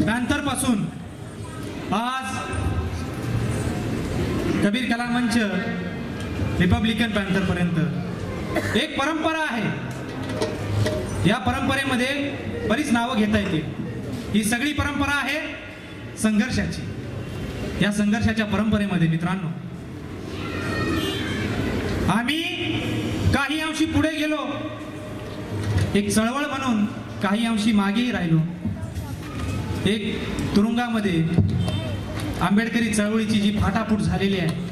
पॅन्थरपासून आज कबीर कला मंच रिपब्लिकन पॅन्थर पर्यंत एक परंपरा आहे. या परंपरेमध्ये बरीच नावं घेता येतील. ही सगळी परंपरा आहे संघर्षाची. या संघर्षाच्या परंपरेमध्ये मित्रांनो आम्ही काही अंशी पुढे गेलो. एक चळवळ म्हणून काही अंशी मागेही राहिलो. एक तुरुंगामध्ये आंबेडकरी चळवळीची जी फाटाफूट झालेली आहे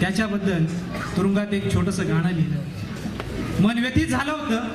त्याच्याबद्दल तुरुंगात एक छोटंसं गाणं लिहिलं. मन व्यतीत झालं होतं.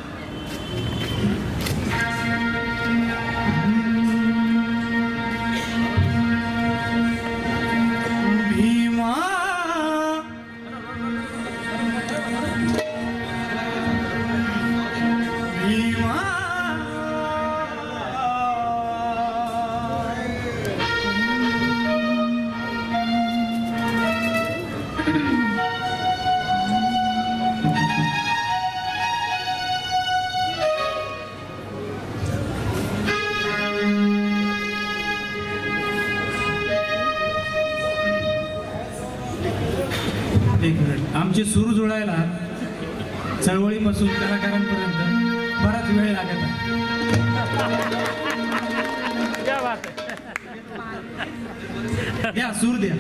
एक मिनिट आमचे सूर जुळायला चळवळीपासून कलाकारांपर्यंत बराच वेळ लागत आहे. क्या बात द्या सूर द्या.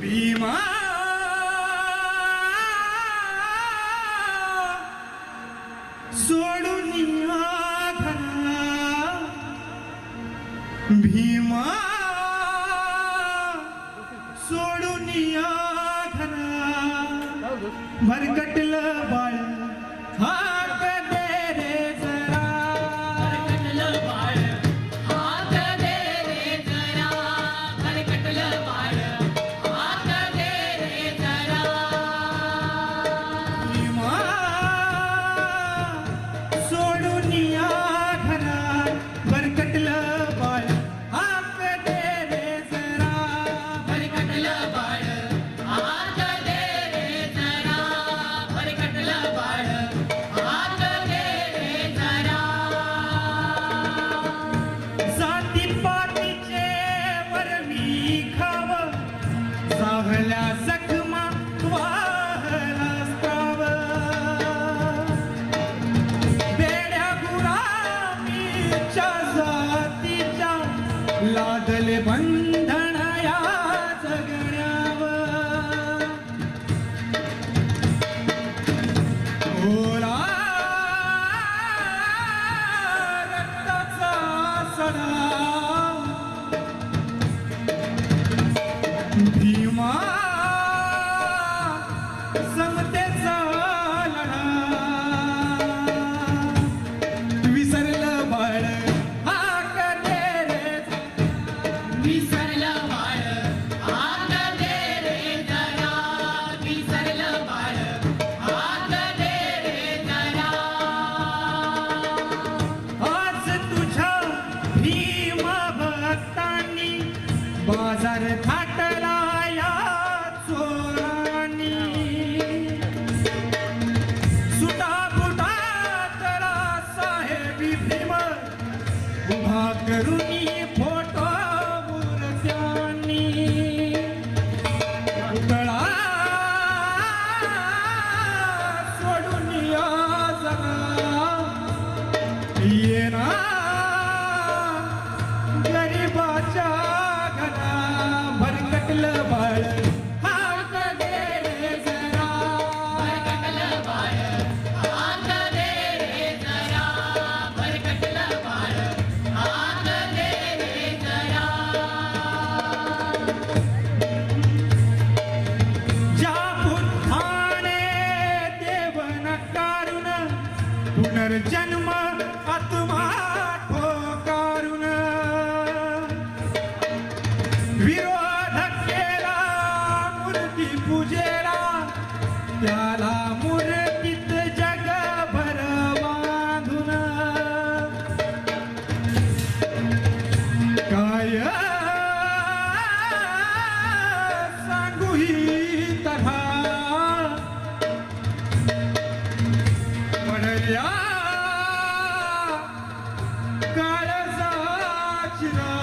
भीमा. सोडून भीमा सोडून या घरा भरकटलं बाळ. हाक सावल्या जखमा वाहला स्त्राव बेड्या गुरामीच्या जातीच्या लादले बंधन या जगण्यावर करुणी Shira.